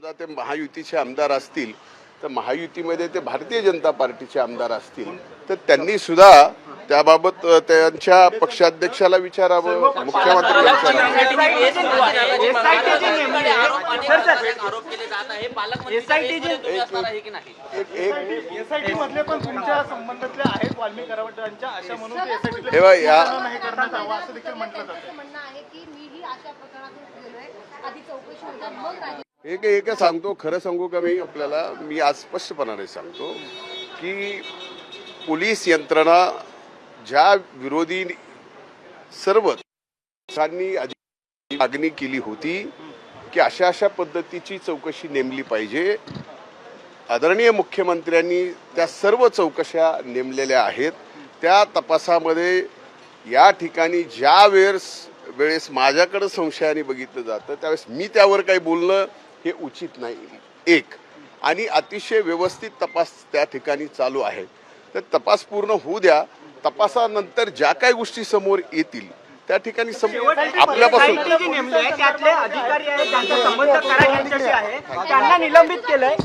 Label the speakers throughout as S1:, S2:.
S1: समजा ते महायुतीचे आमदार असतील तर महायुतीमध्ये ते भारतीय जनता पार्टीचे आमदार असतील तर त्यांनी सुद्धा त्याबाबत त्यांच्या पक्षाध्यक्षाला विचारावं मुख्यमंत्र्यांना विचारावं
S2: आरोप केले जात आहे. पालकमंत्री तुम्ही असणार आहे की नाही?
S1: एक एक
S3: एसआयटी मधले पण तुमच्या संबंधातले आहेत वाल्मिक करावटांच्या अशा म्हणून ते SIT
S1: हे बघ, या
S3: नाही करण्यात यावं असं देखील म्हटलं जातं.
S4: त्यांचं म्हणणं आहे की मीही अशा प्रकरणातून
S1: एक एक सांगतो खरं सांगू का मी? आपल्याला मी आज स्पष्टपणाने सांगतो की पोलीस यंत्रणा ज्या विरोधी सर्व आधी मागणी केली होती की अशा अशा पद्धतीची चौकशी नेमली पाहिजे. आदरणीय मुख्यमंत्र्यांनी त्या सर्व चौकशा नेमलेल्या आहेत. त्या तपासामध्ये या ठिकाणी ज्या वेळेस वेळेस माझ्याकडं संशयाने बघितलं जातं त्यावेळेस मी त्यावर काही बोलणं हे उचित नाही. एक आणि अतिशय व्यवस्थित तपास त्या ठिकाणी चालू आहे. तर तपास पूर्ण होऊ द्या. तपासानंतर ज्या काही गोष्टी समोर येतील त्या ठिकाणी आपल्यापासून
S5: निलंबित केलंय.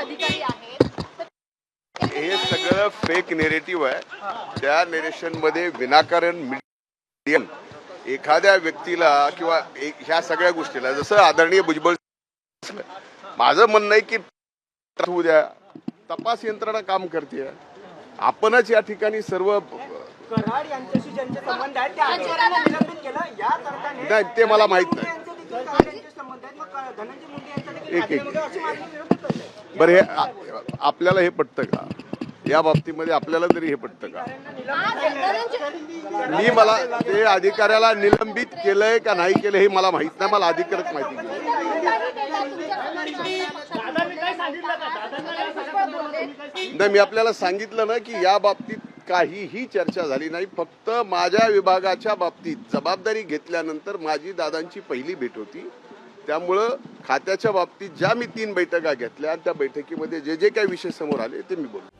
S4: अधिकारी आहेत.
S1: सगळं फेक नेरेटिव्ह आहे. त्या नेरेशनमध्ये विनाकारण मीडियम एखाद्या व्यक्तीला किंवा एक- ह्या सगळ्या गोष्टीला जसं आदरणीय भुजबळ माझं म्हणणं आहे की होऊ द्या तपास यंत्रणा काम करते आपणच या ठिकाणी सर्व
S5: कराड यांच्याशी ज्यांचे संबंध आहेत त्या अधिकाऱ्यांना निलंबित केलं. या अर्थाने
S1: नाही ते मला माहीत नाही. एक- एक- बरं हे आपल्याला हे पटतं का? या बाबतीमध्ये आपल्याला तरी हे पटतं का? मी मला ते अधिकाऱ्याला निलंबित केलंय का नाही केलं हे मला माहीत नाही. मला अधिकारच माहिती नाही. नाही मी आपल्याला सांगितलं ना की या बाबतीत काहीही चर्चा झाली नाही. फक्त माझ्या विभागाच्या बाबतीत जबाबदारी घेतल्यानंतर माझी दादांची पहिली भेट होती. त्यामुळं खात्याच्या बाबतीत ज्या मी तीन बैठका घेतल्या त्या बैठकीमध्ये जे जे काही विषय समोर आले ते मी बोललो